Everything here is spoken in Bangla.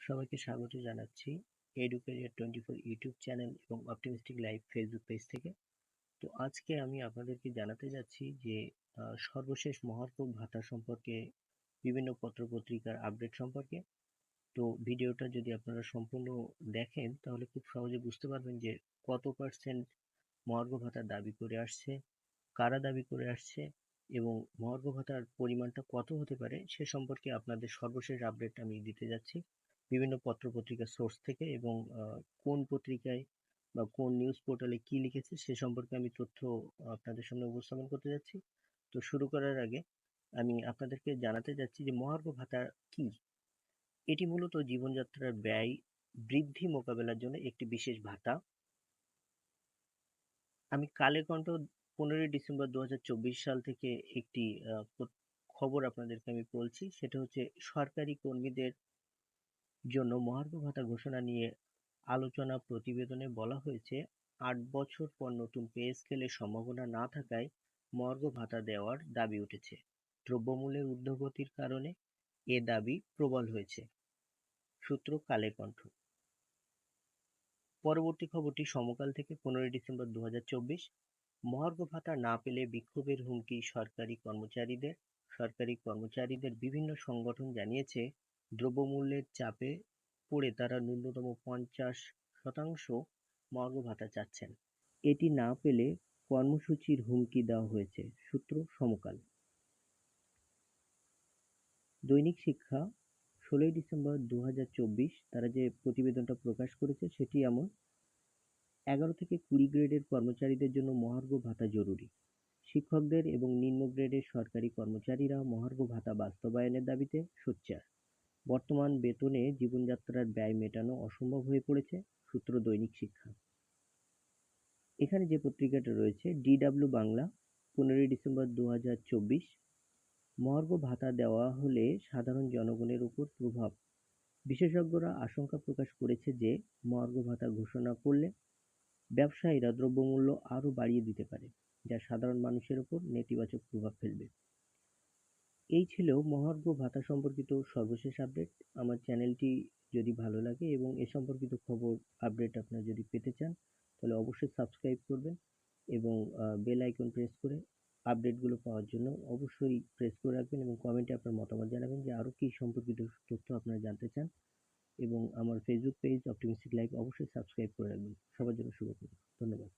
সবাইকে স্বাগত জানাচ্ছি এডুকেরিয়ার টোয়েন্টি ফোর ইউটিউব চ্যানেল এবং অপটিমিস্টিক লাইভ ফেসবুক পেজ থেকে। তো আজকে আমি আপনাদেরকে জানাতে যাচ্ছি যে সর্বশেষ মহার্ঘ ভাতা সম্পর্কে, বিভিন্ন পত্রপত্রিকার আপডেট সম্পর্কে। তো ভিডিওটা যদি আপনারা সম্পূর্ণ দেখেন, তাহলে খুব সহজে বুঝতে পারবেন যে, কত পার্সেন্ট মহার্ঘ ভাতা দাবি করে আসছে, কারা দাবি করে আসছে, এবং মহার্ঘ ভাতার পরিমাণটা কত হতে পারে, সে সম্পর্কে আপনাদের সর্বশেষ আপডেট আমি দিতে যাচ্ছি। বিভিন্ন পত্রপত্রিকার সোর্স থেকে এবং কোন পত্রিকায় বা কোন নিউজ পোর্টালে কি লিখেছে সে সম্পর্কে আমি তথ্য আপনাদের সামনে উপস্থাপন করতে যাচ্ছি। তো শুরু করার আগে আমি আপনাদেরকে জানাতে যাচ্ছি যে মহার্ঘ ভাতা কি? এটি মূলত জীবনযাত্রার ব্যয় বৃদ্ধি মোকাবেলার জন্য একটি বিশেষ ভাতা। আমি কালের কণ্ঠ পনেরোই ডিসেম্বর দু হাজার চব্বিশ সাল থেকে একটি খবর আপনাদেরকে আমি বলছি। সেটা হচ্ছে সরকারি কর্মীদের জন্য মহার্ঘ ভাতা ঘোষণা নিয়ে আলোচনা প্রতিবেদনে বলা হয়েছে, আট বছর পর নতুন পে স্কেলের সম্ভাবনা না থাকায় মহার্ঘ ভাতা দেওয়ার দাবি উঠেছে। দ্রব্যমূল্যের ঊর্ধ্বগতির কারণে এ দাবি প্রবল হয়েছে। সূত্র কালের কণ্ঠ। পরবর্তী খবরটি সমকাল থেকে পনেরোই ডিসেম্বর দু মহার্ঘ ভাতা না পেলে বিক্ষোভের হুমকি সরকারি কর্মচারীদের। সরকারি কর্মচারীদের বিভিন্ন সংগঠন জানিয়েছে দ্রব্যমূল্যের চাপে পড়ে তারা ন্যূনতম পঞ্চাশ শতাংশ মর্গ ভাতা চাচ্ছেন। এটি না পেলে কর্মসূচির হুমকি দেওয়া হয়েছে, সূত্র সমকাল। দৈনিক শিক্ষা, ষোলোই ডিসেম্বর দু হাজার চব্বিশ, তারা যে প্রতিবেদনটা প্রকাশ করেছে সেটি এমন। এগারো থেকে কুড়ি গ্রেডের কর্মচারীদের জন্য মহার্ঘ ভাতা জরুরি। শিক্ষকদের এবং নিম্ন গ্রেডের সরকারি কর্মচারীরা মহার্ঘ ভাতা বাস্তবায়নের দাবিতে সোচ্চার। বর্তমান বেতনে জীবনযাত্রার ব্যয় মেটানো অসম্ভব হয়ে পড়েছে সূত্র দৈনিক শিক্ষা। এখানে যে পত্রিকাটা রয়েছে ডিডাব্লিউ বাংলা, পনেরোই ডিসেম্বর দু হাজার চব্বিশ ভাতা দেওয়া হলে সাধারণ জনগণের উপর প্রভাব। বিশেষজ্ঞরা আশঙ্কা প্রকাশ করেছে যে, মহার্ঘ ভাতা ঘোষণা করলে ব্যবসায়ীরা দ্রব্যমূল্য আরও বাড়িয়ে দিতে পারে, যা সাধারণ মানুষের উপর নেতিবাচক প্রভাব ফেলবে। এই ছিল মহার্ঘ ভাতা সম্পর্কিত সর্বশেষ আপডেট আমার চ্যানেলটি যদি ভালো লাগে এবং এ সম্পর্কিত খবর আপডেট আপনারা যদি পেতে চান, তাহলে অবশ্যই সাবস্ক্রাইব করবেন এবং বেল আইকন প্রেস করে আপডেটগুলো পাওয়ার জন্য অবশ্যই প্রেস করে রাখবেন এবং কমেন্টে আপনার মতামত জানাবেন যে আরও কী সম্পর্কিত তথ্য আপনারা জানতে চান এবং আমার ফেসবুক পেজ অপটিমিস্টিক লাইভ অবশ্যই সাবস্ক্রাইব করে রাখবেন। সবার জন্য শুভকামনা। ধন্যবাদ।